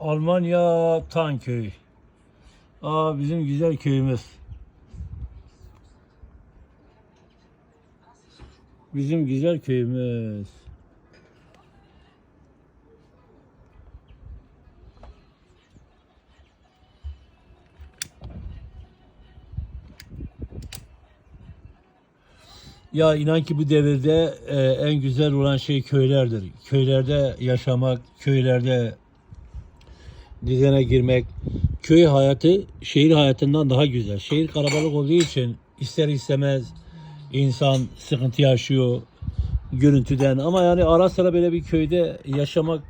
Almanya Tanköy. Aa bizim güzel köyümüz. Bizim güzel köyümüz. Ya inan ki bu devirde e, en güzel olan şey köylerdir. Köylerde yaşamak, köylerde düzene girmek. Köy hayatı şehir hayatından daha güzel. Şehir kalabalık olduğu için ister istemez insan sıkıntı yaşıyor görüntüden. Ama yani ara sıra böyle bir köyde yaşamak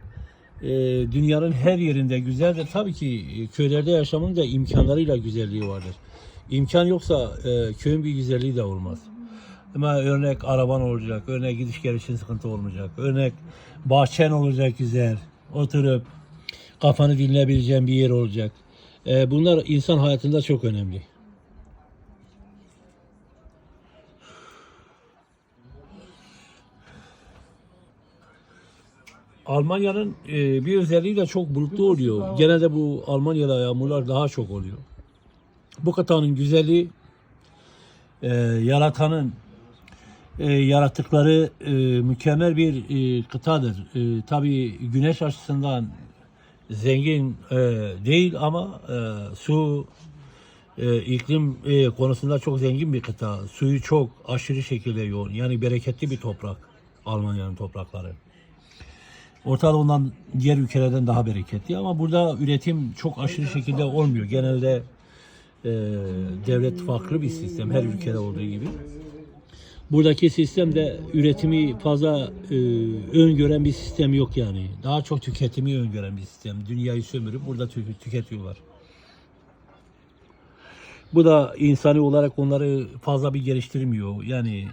e, dünyanın her yerinde güzeldir. Tabii ki e, köylerde yaşamanın da imkanlarıyla güzelliği vardır. İmkan yoksa e, köyün bir güzelliği de olmaz. Ama örnek araban olacak, örnek gidiş gelişin sıkıntı olmayacak, örnek bahçen olacak güzel, oturup kafanı dinleyebileceğin bir yer olacak. E, bunlar insan hayatında çok önemli. Almanya'nın e, bir özelliği de çok bulutlu oluyor. Genelde bu Almanya'da yağmurlar daha çok oluyor. Bu kıtanın güzelliği e, yaratanın e, yarattıkları e, mükemmel bir e, kıtadır. E, Tabii güneş açısından zengin e, değil ama e, su e, iklim e, konusunda çok zengin bir kıta. Suyu çok aşırı şekilde yoğun. Yani bereketli bir toprak Almanya'nın toprakları. Orta Doğu'ndan diğer ülkelerden daha bereketli ama burada üretim çok aşırı şekilde olmuyor. Genelde e, devlet farklı bir sistem her ülkede olduğu gibi. Buradaki sistemde üretimi fazla e, öngören bir sistem yok yani. Daha çok tüketimi öngören bir sistem. Dünyayı sömürüp burada tü- tüketiyorlar. Bu da insani olarak onları fazla bir geliştirmiyor. Yani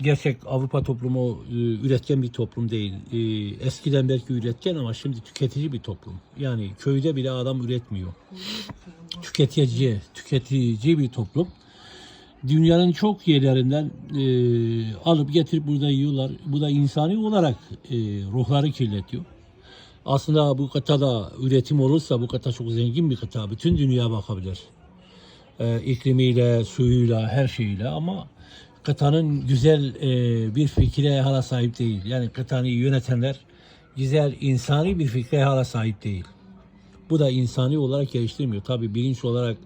gerçek Avrupa toplumu e, üretken bir toplum değil. E, eskiden belki üretken ama şimdi tüketici bir toplum. Yani köyde bile adam üretmiyor. Tüketici, tüketici bir toplum. Dünyanın çok yerlerinden e, alıp getirip burada yiyorlar. Bu da insani olarak e, ruhları kirletiyor. Aslında bu kıtada üretim olursa bu kıta çok zengin bir kıta. Bütün dünya bakabilir. E, iklimiyle, suyuyla, her şeyiyle ama kıtanın güzel e, bir fikre hala sahip değil. Yani kıtanı yönetenler güzel insani bir fikre hala sahip değil. Bu da insani olarak geliştirmiyor. Tabi bilinç olarak,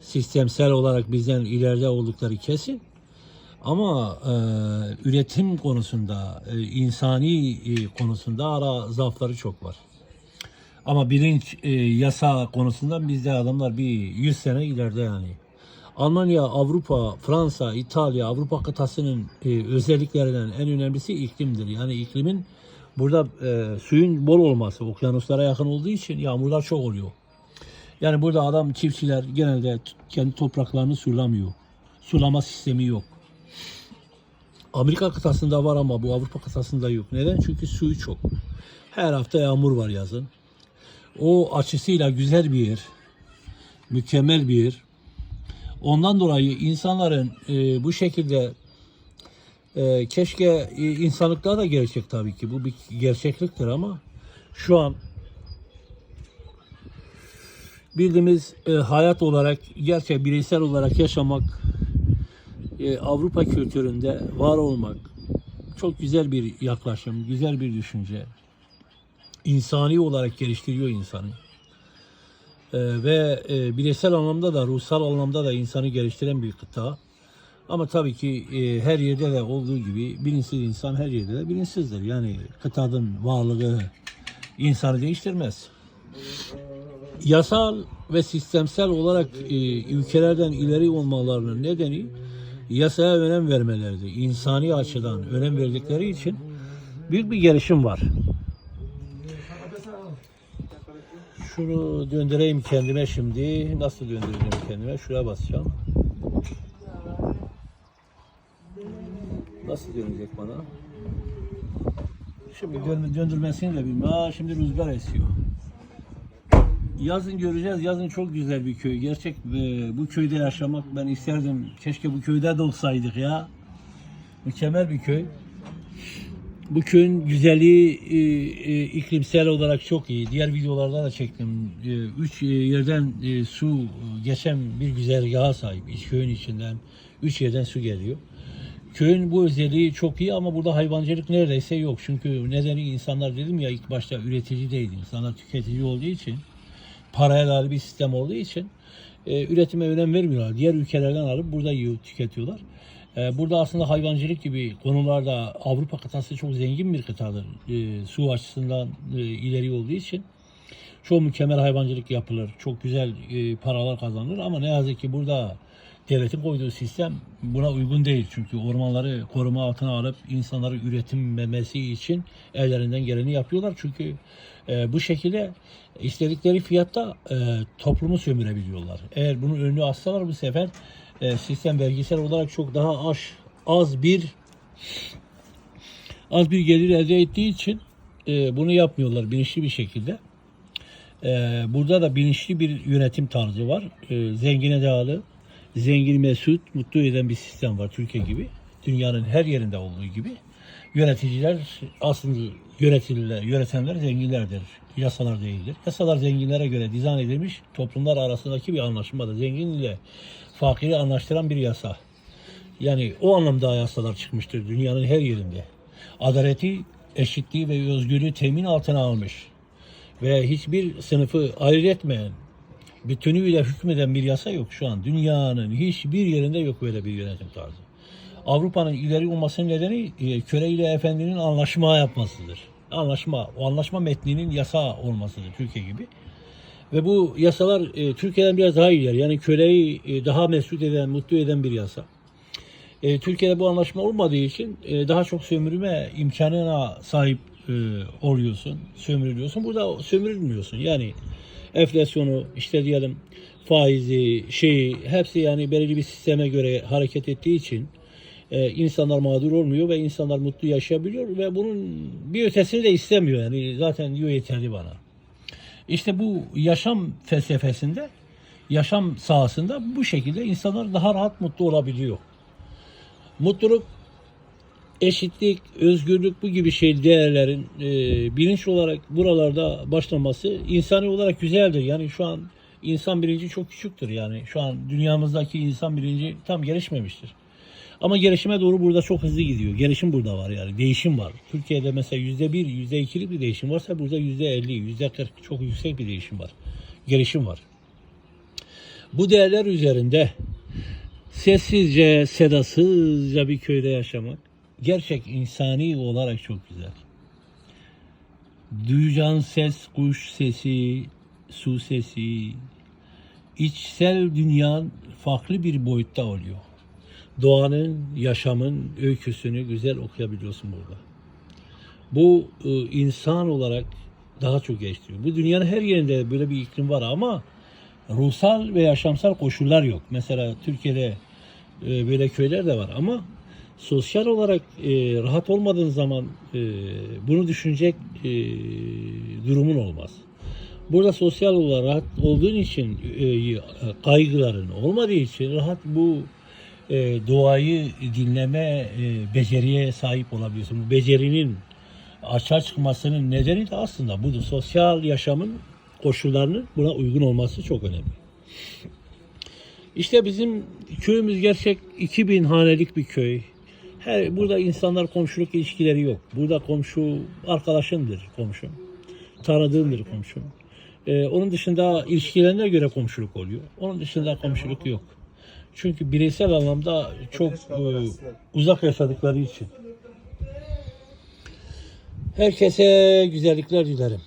sistemsel olarak bizden ileride oldukları kesin. Ama e, üretim konusunda, e, insani e, konusunda ara zaafları çok var. Ama bilinç, e, yasa konusunda bizde adamlar bir 100 sene ileride yani. Almanya, Avrupa, Fransa, İtalya, Avrupa kıtasının e, özelliklerinden en önemlisi iklimdir. Yani iklimin burada e, suyun bol olması, okyanuslara yakın olduğu için yağmurlar çok oluyor. Yani burada adam çiftçiler genelde kendi topraklarını sulamıyor. Sulama sistemi yok. Amerika kıtasında var ama bu Avrupa kıtasında yok. Neden? Çünkü suyu çok. Her hafta yağmur var yazın. O açısıyla güzel bir yer. Mükemmel bir yer. Ondan dolayı insanların e, bu şekilde e, keşke e, insanlıkta da gerçek tabii ki. Bu bir gerçekliktir ama şu an bildiğimiz e, hayat olarak gerçek bireysel olarak yaşamak e, Avrupa kültüründe var olmak çok güzel bir yaklaşım, güzel bir düşünce. İnsani olarak geliştiriyor insanı. Ee, ve e, bireysel anlamda da ruhsal anlamda da insanı geliştiren bir kıta. Ama tabii ki e, her yerde de olduğu gibi bilinçsiz insan her yerde de bilinçsizdir. Yani kıtanın varlığı insanı değiştirmez. Yasal ve sistemsel olarak e, ülkelerden ileri olmalarının nedeni yasaya önem vermeleridir. İnsani açıdan önem verdikleri için büyük bir gelişim var. Şunu döndüreyim kendime şimdi. Nasıl döndüreceğim kendime? Şuraya basacağım. Nasıl dönecek bana? Şimdi dön- döndürmesini de bilmiyorum. Aa, şimdi rüzgar esiyor. Yazın göreceğiz. Yazın çok güzel bir köy. Gerçek e, bu köyde yaşamak ben isterdim. Keşke bu köyde de olsaydık ya. Mükemmel bir köy. Bu köyün güzelliği e, e, iklimsel olarak çok iyi. Diğer videolarda da çektim. Üç yerden su geçen bir güzergaha sahip. Köyün içinden üç yerden su geliyor. Köyün bu özelliği çok iyi ama burada hayvancılık neredeyse yok. Çünkü nedeni insanlar dedim ya ilk başta üretici değil. İnsanlar tüketici olduğu için paraya dayalı bir sistem olduğu için e, üretime önem vermiyorlar. Diğer ülkelerden alıp burada yiyor, tüketiyorlar. E, burada aslında hayvancılık gibi konularda Avrupa kıtası çok zengin bir kıtadır. E, su açısından e, ileri olduğu için çok mükemmel hayvancılık yapılır. Çok güzel e, paralar kazanılır ama ne yazık ki burada devletin koyduğu sistem buna uygun değil. Çünkü ormanları koruma altına alıp insanları üretilmemesi için ellerinden geleni yapıyorlar. Çünkü e, bu şekilde istedikleri fiyatta e, toplumu sömürebiliyorlar. Eğer bunun önünü açsalar bu sefer e, sistem vergisel olarak çok daha az, az bir az bir gelir elde ettiği için e, bunu yapmıyorlar bilinçli bir şekilde. Ee, burada da bilinçli bir yönetim tarzı var. Ee, zengine dağılı, zengin mesut, mutlu eden bir sistem var Türkiye gibi. Dünyanın her yerinde olduğu gibi. Yöneticiler aslında yöneticiler, yönetenler zenginlerdir. Yasalar değildir. Yasalar zenginlere göre dizayn edilmiş toplumlar arasındaki bir anlaşmadır. Zengin ile fakiri anlaştıran bir yasa. Yani o anlamda yasalar çıkmıştır dünyanın her yerinde. Adaleti, eşitliği ve özgürlüğü temin altına almış ve hiçbir sınıfı ayırt etmeyen, bütünüyle hükmeden bir yasa yok şu an. Dünyanın hiçbir yerinde yok böyle bir yönetim tarzı. Avrupa'nın ileri olmasının nedeni e, köle ile efendinin anlaşma yapmasıdır. Anlaşma, o anlaşma metninin yasa olmasıdır Türkiye gibi. Ve bu yasalar e, Türkiye'den biraz daha iyiler. Yani köleyi e, daha mesut eden, mutlu eden bir yasa. E, Türkiye'de bu anlaşma olmadığı için e, daha çok sömürme imkanına sahip e, oluyorsun, sömürülüyorsun. Burada sömürülmüyorsun. Yani enflasyonu, işte diyelim faizi, şeyi hepsi yani belirli bir sisteme göre hareket ettiği için e, insanlar mağdur olmuyor ve insanlar mutlu yaşayabiliyor ve bunun bir ötesini de istemiyor. Yani zaten diyor yeterli bana. İşte bu yaşam felsefesinde, yaşam sahasında bu şekilde insanlar daha rahat mutlu olabiliyor. Mutluluk, eşitlik, özgürlük bu gibi şey değerlerin e, bilinç olarak buralarda başlaması insani olarak güzeldir. Yani şu an insan bilinci çok küçüktür yani. Şu an dünyamızdaki insan bilinci tam gelişmemiştir. Ama gelişime doğru burada çok hızlı gidiyor. Gelişim burada var yani. Değişim var. Türkiye'de mesela yüzde bir, yüzde ikilik bir değişim varsa burada yüzde elli, yüzde kırk çok yüksek bir değişim var. Gelişim var. Bu değerler üzerinde sessizce, sedasızca bir köyde yaşamak gerçek insani olarak çok güzel. Duyacağın ses, kuş sesi, su sesi, içsel dünyan farklı bir boyutta oluyor. Doğanın, yaşamın öyküsünü güzel okuyabiliyorsun burada. Bu e, insan olarak daha çok geliştiriyor. Bu dünyanın her yerinde böyle bir iklim var ama ruhsal ve yaşamsal koşullar yok. Mesela Türkiye'de e, böyle köyler de var ama sosyal olarak e, rahat olmadığın zaman e, bunu düşünecek e, durumun olmaz. Burada sosyal olarak rahat olduğun için e, kaygıların olmadığı için rahat bu e, doğayı dinleme e, beceriye sahip olabiliyorsun. Bu becerinin açığa çıkmasının nedeni de aslında budur. Sosyal yaşamın koşullarının buna uygun olması çok önemli. İşte bizim köyümüz gerçek 2000 hanelik bir köy. Her, burada insanlar komşuluk ilişkileri yok. Burada komşu arkadaşındır komşum. Tanıdığımdır komşum. Ee, onun dışında ilişkilerine göre komşuluk oluyor. Onun dışında komşuluk yok. Çünkü bireysel anlamda çok e, uzak yaşadıkları için. Herkese güzellikler dilerim.